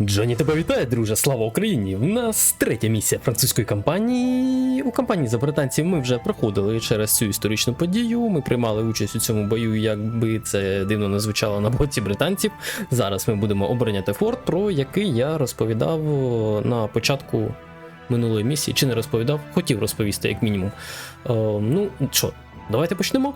Джоні тебе вітає, друже. Слава Україні! В нас третя місія французької кампанії. У кампанії за британців ми вже проходили через цю історичну подію. Ми приймали участь у цьому бою, якби це дивно не звучало на боці британців. Зараз ми будемо обороняти форт, про який я розповідав на початку минулої місії. Чи не розповідав? Хотів розповісти, як мінімум. Е, ну що, давайте почнемо.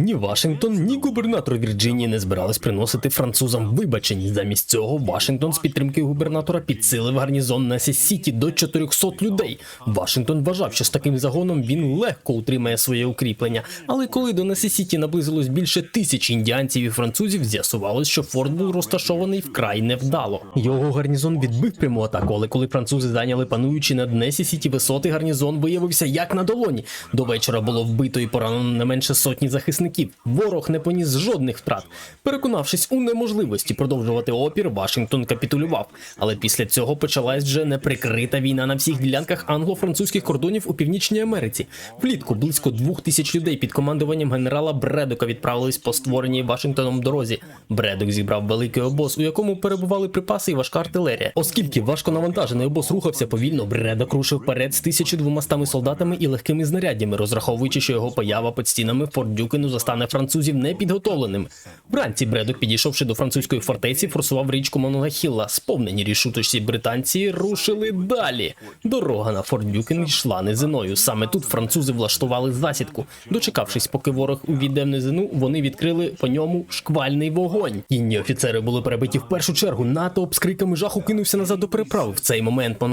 Ні Вашингтон, ні губернатор Вірджинії не збирались приносити французам вибачені. Замість цього Вашингтон з підтримки губернатора підсилив гарнізон на Сіті до 400 людей. Вашингтон вважав, що з таким загоном він легко утримає своє укріплення. Але коли до Сіті наблизилось більше тисячі індіанців і французів, з'ясувалось, що форт був розташований вкрай невдало. Його гарнізон відбив пряму атаку, але коли французи зайняли пануючи над Несі Сіті висоти, гарнізон виявився як на долоні. До вечора було вбито і поранено не менше сотні захисників. Ворог не поніс жодних втрат. Переконавшись у неможливості продовжувати опір, Вашингтон капітулював. Але після цього почалась вже неприкрита війна на всіх ділянках англо-французьких кордонів у північній Америці. Влітку близько двох тисяч людей під командуванням генерала Бредока відправились по створеній Вашингтоном дорозі. Бредок зібрав великий обоз, у якому перебували припаси і важка артилерія. Оскільки важконавантажений обоз рухався повільно, Бредок рушив вперед з 1200 солдатами і легкими знаряддями, розраховуючи, що його поява під стінами Форт Дюкену застане французів непідготовленим. Вранці Бредок, підійшовши до французької фортеці, форсував річку Монгахілла. Сповнені рішучості британці рушили далі. Дорога на Форт Дюкен йшла низиною. Саме тут французи влаштували засідку. Дочекавшись, поки ворог увійде в низину, вони відкрили по ньому шквальний вогонь. Кінні офіцери були перебиті в першу чергу. Натовп з криками жаху кинувся назад до переправи. В цей момент по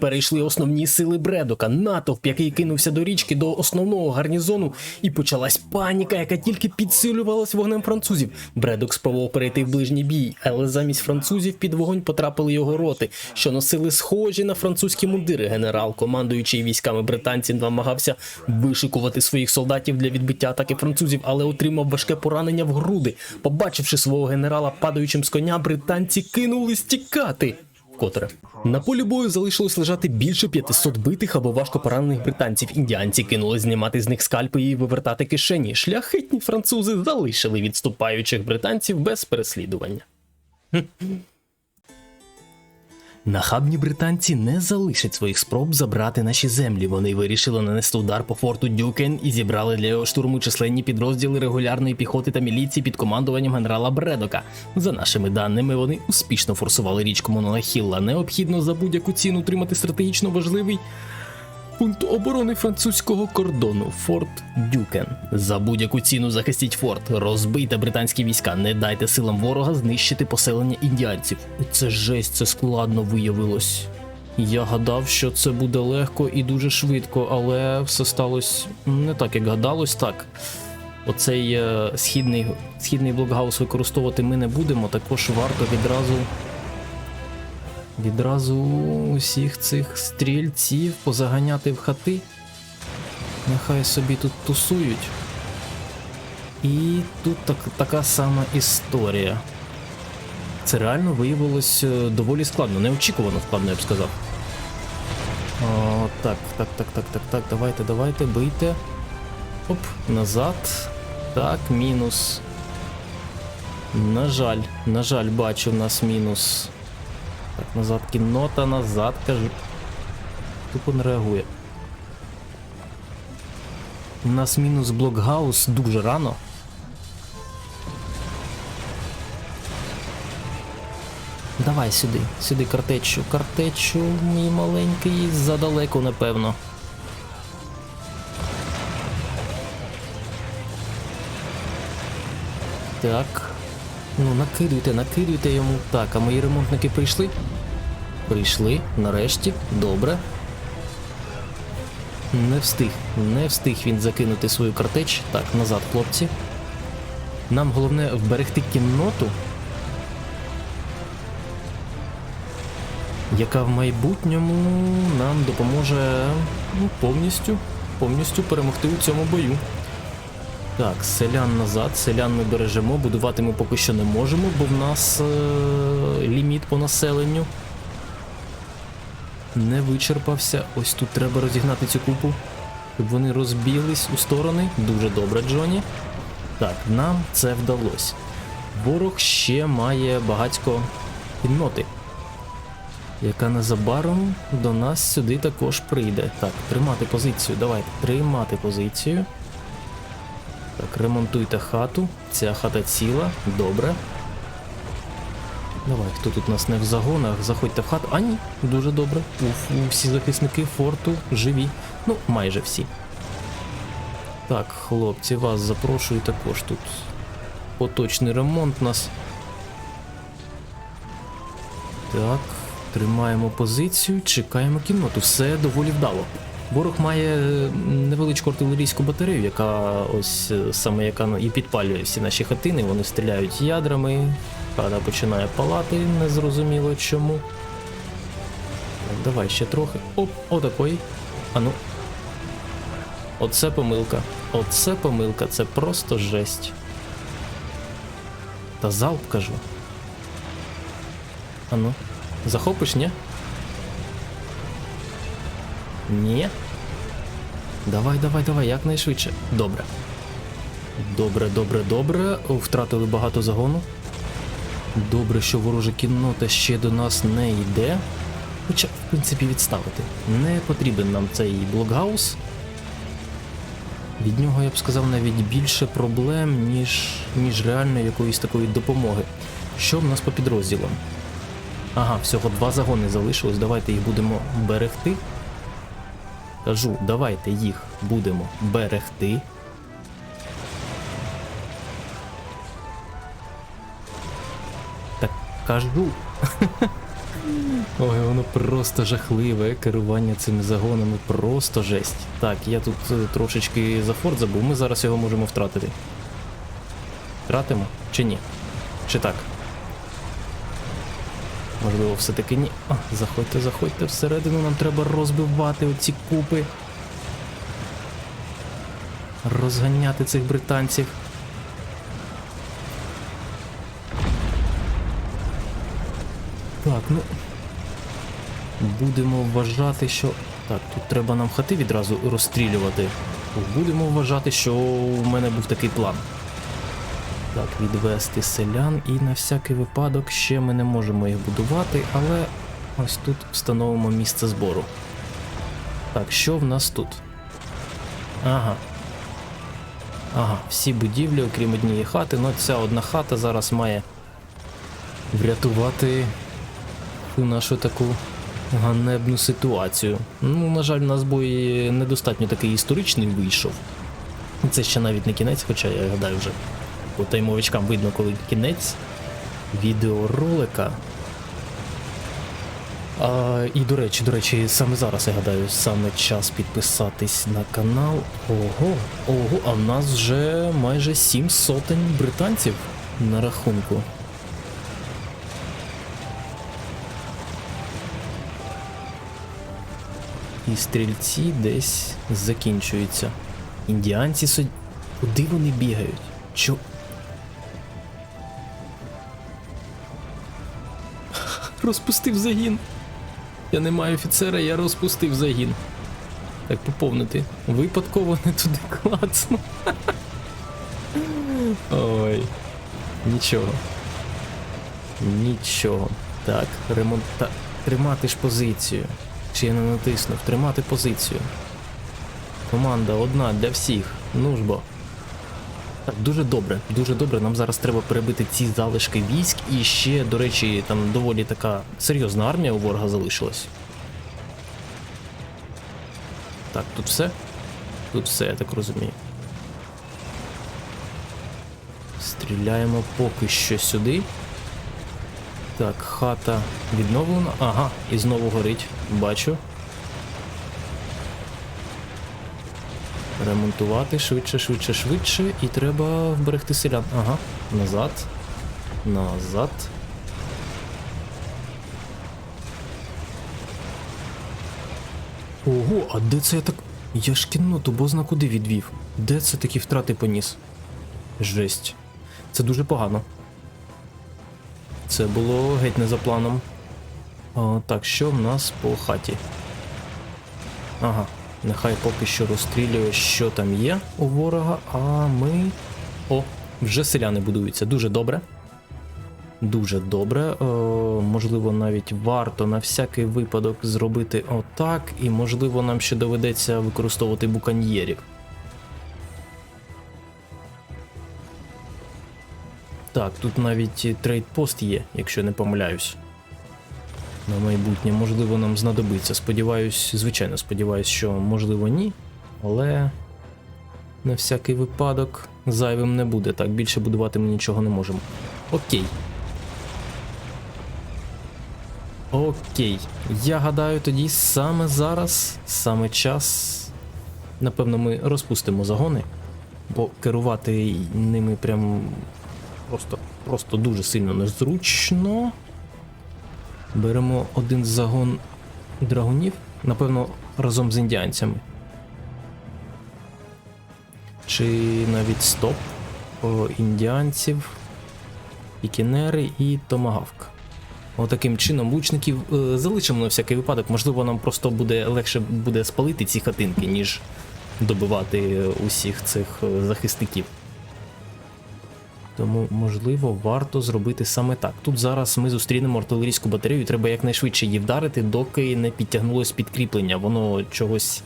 перейшли основні сили Бредока. Натовп, який кинувся до річки до основного гарнізону, і почалась паніка, яка тільки підсилювалась вогнем французів. Бредок спробував перейти в ближній бій, але замість французів під вогонь потрапили його роти, що носили схожі на французькі мундири. Генерал, командуючий військами британців, намагався вишикувати своїх солдатів для відбиття атаки французів, але отримав важке поранення в груди. Побачивши свого генерала падаючим з коня, британці кинулись тікати. Вкотре на полі бою залишилось лежати більше 500 битих або важко поранених британців. Індіанці кинули знімати з них скальпи і вивертати кишені. Шляхетні французи залишили відступаючих британців без переслідування. Нахабні британці не залишать своїх спроб забрати наші землі. Вони вирішили нанести удар по форту Дюкен і зібрали для його штурму численні підрозділи регулярної піхоти та міліції під командуванням генерала Бредока. За нашими даними, вони успішно форсували річку Монолахілла. Необхідно за будь-яку ціну тримати стратегічно важливий пункт оборони французького кордону Форт Дюкен. За будь-яку ціну захистіть форт, розбийте британські війська, не дайте силам ворога знищити поселення індіанців. Це жесть, це складно виявилось. Я гадав, що це буде легко і дуже швидко, але все сталося не так, як гадалось, так. Оцей е, східний, східний блокгаус використовувати ми не будемо, також варто відразу Відразу усіх цих стрільців позаганяти в хати. Нехай собі тут тусують. І тут так, така сама історія. Це реально виявилось е, доволі складно, неочікувано складно, я б сказав. О, так, так, так, так, так, так, давайте, давайте, бийте. Оп, назад. Так, мінус. На жаль, на жаль, бачу в нас мінус. Назад кіннота, назад, кажу. Тупо не реагує. У нас мінус блокгаус дуже рано. Давай сюди, сюди картечу. Картечу, мій маленький, задалеко, напевно. Так. Ну, накидуйте, накидуйте йому. Так, а мої ремонтники прийшли? Прийшли, нарешті, добре. Не встиг, не встиг він закинути свою картеч. Так, назад, хлопці. Нам головне вберегти кінноту, яка в майбутньому нам допоможе ну, повністю, повністю перемогти у цьому бою. Так, селян назад, селян ми бережемо, будувати ми поки що не можемо, бо в нас е- ліміт по населенню не вичерпався. Ось тут треба розігнати цю купу, щоб вони розбіглись у сторони. Дуже добре, Джоні. Так, нам це вдалося. ворог ще має багатько кінноти, яка незабаром до нас сюди також прийде. Так, тримати позицію. Давайте, тримати позицію. Так, ремонтуйте хату. Ця хата ціла. Добре. Давай, хто тут у нас не в загонах, заходьте в хату. А ні, дуже добре. Уф, всі захисники форту живі. Ну, майже всі. Так, хлопці, вас запрошую також тут. Поточний ремонт у нас. Так, тримаємо позицію, чекаємо кінноту. Все доволі вдало. Ворог має е, невеличку артилерійську батарею, яка ось е, саме яка і підпалює всі наші хатини. Вони стріляють ядрами. Хата починає палати, незрозуміло чому. Так, давай ще трохи. Оп, отакої. Ану. Оце помилка. Оце помилка, це просто жесть. Та залп кажу. Ану. Захопиш, ні? Ні. Давай, давай, давай, якнайшвидше. Добре. Добре, добре, добре. Втратили багато загону. Добре, що ворожа кіннота ще до нас не йде. Хоча, в принципі, відставити. Не потрібен нам цей блокгаус. Від нього, я б сказав, навіть більше проблем, ніж, ніж реально якоїсь такої допомоги. Що в нас по підрозділам? Ага, всього два загони залишилось. Давайте їх будемо берегти. Кажу, давайте їх будемо берегти. Так кажу. Ой, воно просто жахливе. Керування цими загонами просто жесть. Так, я тут е, трошечки за форт забув, ми зараз його можемо втратити. Втратимо чи ні? Чи так? Можливо, все-таки ні. А, заходьте, заходьте всередину, нам треба розбивати оці купи. Розганяти цих британців. Так, ну. Будемо вважати, що. Так, тут треба нам хати відразу розстрілювати. Будемо вважати, що у мене був такий план. Так, відвести селян і на всякий випадок ще ми не можемо їх будувати, але ось тут встановимо місце збору. Так, що в нас тут? Ага. Ага, всі будівлі, окрім однієї хати, ну ця одна хата зараз має врятувати цю нашу таку ганебну ситуацію. Ну, на жаль, у нас бой недостатньо такий історичний вийшов. Це ще навіть не кінець, хоча я гадаю вже по таймовичкам видно, коли кінець відеоролика. А, і до речі, до речі, саме зараз я гадаю, саме час підписатись на канал. Ого, ого, а в нас вже майже сім сотень британців на рахунку. І стрільці десь закінчуються. Індіанці сьогодні. Куди вони бігають? Чо. Розпустив загін. Я не маю офіцера, я розпустив загін. Так поповнити. Випадково не туди клацну. Ой. Нічого. Нічого. Так, ремонт. Та... Тримати ж позицію. Я не натиснув? Тримати позицію. Команда одна для всіх. Ну ж бо. Так, дуже добре, дуже добре. Нам зараз треба перебити ці залишки військ. І ще, до речі, там доволі така серйозна армія у ворога залишилась. Так, тут все? Тут все, я так розумію. Стріляємо поки що сюди. Так, хата відновлена. Ага, і знову горить. Бачу. Ремонтувати швидше, швидше, швидше. І треба вберегти селян. Ага. Назад. Назад. Ого, а де це я так. Я ж кінноту бозна куди відвів? Де це такі втрати поніс? Жесть. Це дуже погано. Це було геть не за планом. А, так, що в нас по хаті? Ага, нехай поки що розстрілює, що там є у ворога, а ми. О, вже селяни будуються. Дуже добре. Дуже добре. Е, можливо, навіть варто на всякий випадок зробити отак, і можливо нам ще доведеться використовувати буканьєрів. Так, тут навіть трейдпост є, якщо не помиляюсь. На майбутнє, можливо, нам знадобиться. Сподіваюсь, звичайно, сподіваюсь, що можливо ні. Але на всякий випадок зайвим не буде. Так, більше будувати ми нічого не можемо. Окей. Окей. Я гадаю, тоді саме зараз, саме час. Напевно, ми розпустимо загони, бо керувати ними прям просто, просто дуже сильно незручно. Беремо один загон драгунів, напевно, разом з індіанцями. Чи навіть стоп о, індіанців, пікінери і томагавк. Отаким чином лучників е, залишимо на всякий випадок. Можливо, нам просто буде легше буде спалити ці хатинки, ніж добивати усіх цих е, захисників. Тому, можливо, варто зробити саме так. Тут зараз ми зустрінемо артилерійську батарею, і треба якнайшвидше її вдарити, доки не підтягнулось підкріплення. Воно чогось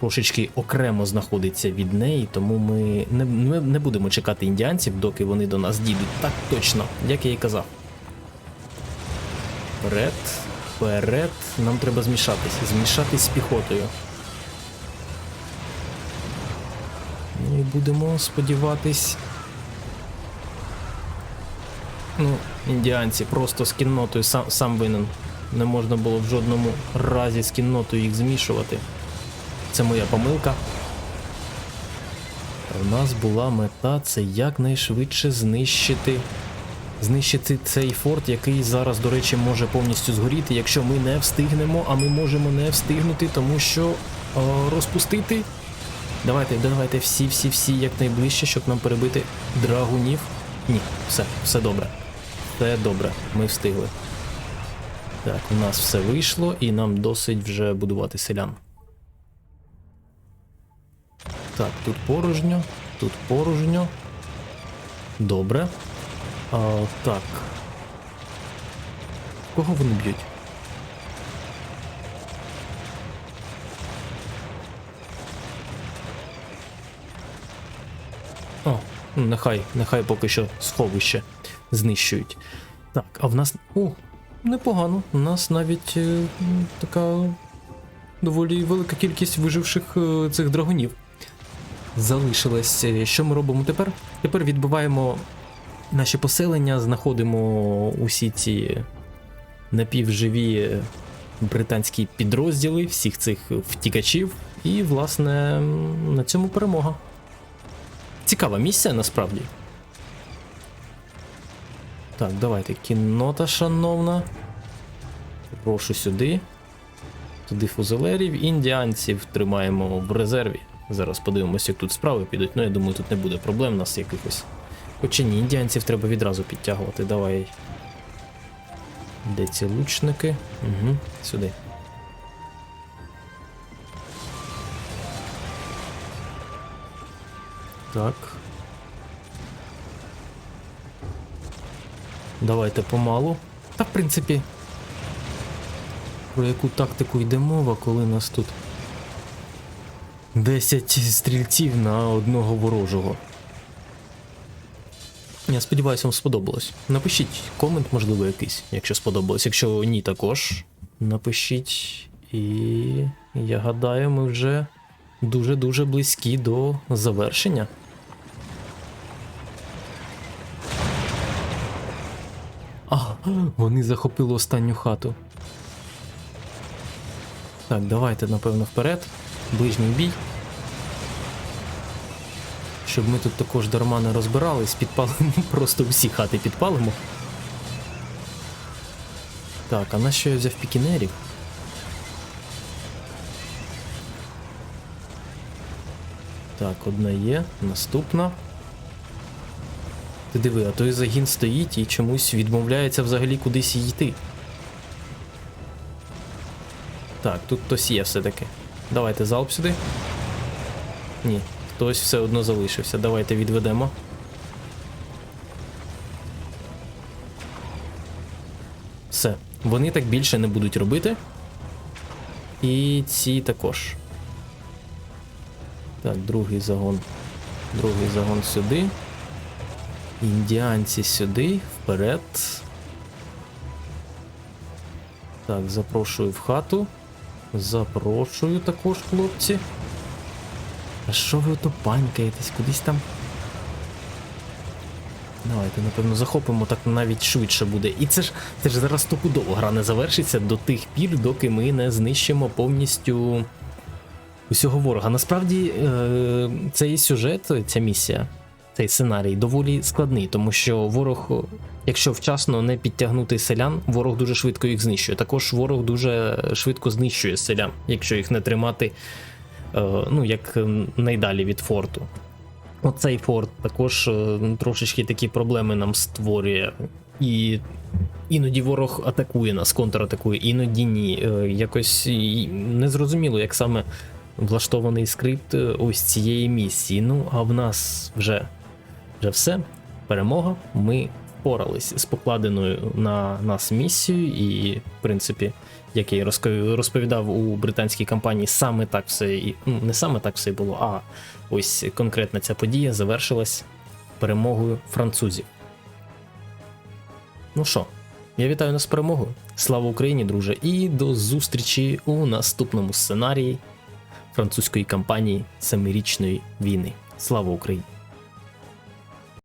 трошечки окремо знаходиться від неї, тому ми не, не, не будемо чекати індіанців, доки вони до нас дійдуть. Так точно, як я і казав. Вперед, вперед, нам треба змішатись. Змішатись з піхотою. Ну і будемо сподіватись. Ну, індіанці просто з кіннотою сам, сам винен. Не можна було в жодному разі з кіннотою їх змішувати. Це моя помилка. У нас була мета це якнайшвидше знищити. Знищити цей форт, який зараз, до речі, може повністю згоріти, якщо ми не встигнемо, а ми можемо не встигнути, тому що о, розпустити. Давайте, давайте всі, всі, всі якнайближче, щоб нам перебити драгунів. Ні, все, все добре. Все добре, ми встигли. Так, у нас все вийшло, і нам досить вже будувати селян. Так, тут порожньо, тут порожньо. Добре. А, так. Кого вони б'ють? О, нехай, нехай поки що сховище знищують. Так, а в нас. О, непогано. У нас навіть е, така доволі велика кількість виживших е, цих драгунів. Залишилось. Е, Що ми робимо тепер? Тепер відбиваємо наші поселення, знаходимо усі ці напівживі британські підрозділи, всіх цих втікачів, і, власне, на цьому перемога. Цікава місія насправді. Так, давайте. Кіннота, шановна. Прошу сюди. Туди фузелерів, індіанців тримаємо в резерві. Зараз подивимося, як тут справи підуть. Ну, я думаю, тут не буде проблем у нас якихось. Хоча ні, індіанців треба відразу підтягувати. Давай. Де ці лучники? Угу, сюди. Так. Давайте помалу. Та, в принципі. Про яку тактику йде мова, коли нас тут 10 стрільців на одного ворожого. Я сподіваюся, вам сподобалось. Напишіть комент, можливо, якийсь, якщо сподобалось. Якщо ні, також напишіть. І я гадаю, ми вже дуже-дуже близькі до завершення. А, вони захопили останню хату. Так, давайте, напевно, вперед. Ближній бій. Щоб ми тут також дарма не розбирались, підпалимо просто всі хати підпалимо. Так, а на що я взяв пікінерів? Так, одна є, наступна. Ти диви, а той загін стоїть і чомусь відмовляється взагалі кудись йти. Так, тут хтось є все-таки. Давайте залп сюди. Ні, хтось все одно залишився. Давайте відведемо. Все. Вони так більше не будуть робити. І ці також. Так, другий загон. Другий загон сюди. Індіанці сюди, вперед. Так, запрошую в хату. Запрошую також, хлопці. А що ви ото панькаєтесь? Кудись там? Давайте, напевно, захопимо так навіть швидше буде. І це ж це ж зараз стопудово гра не завершиться до тих пір, доки ми не знищимо повністю усього ворога. Насправді, е, цей сюжет, ця місія, цей сценарій доволі складний, тому що ворог, якщо вчасно не підтягнути селян, ворог дуже швидко їх знищує. Також ворог дуже швидко знищує селян, якщо їх не тримати е, ну, як найдалі від форту. Оцей форт також е, трошечки такі проблеми нам створює. І іноді ворог атакує нас, контратакує, іноді ні. Е, Якось незрозуміло, як саме влаштований скрипт е, ось цієї місії. Ну, а в нас вже, вже все. Перемога. Ми впорались з покладеною на нас місією, і, в принципі, як я розповідав у британській кампанії, саме так все і ну, не саме так все і було, а ось конкретна ця подія завершилась перемогою французів. Ну що, я вітаю нас з перемогою. Слава Україні, друже, і до зустрічі у наступному сценарії французької кампанії Семирічної війни. Слава Україні!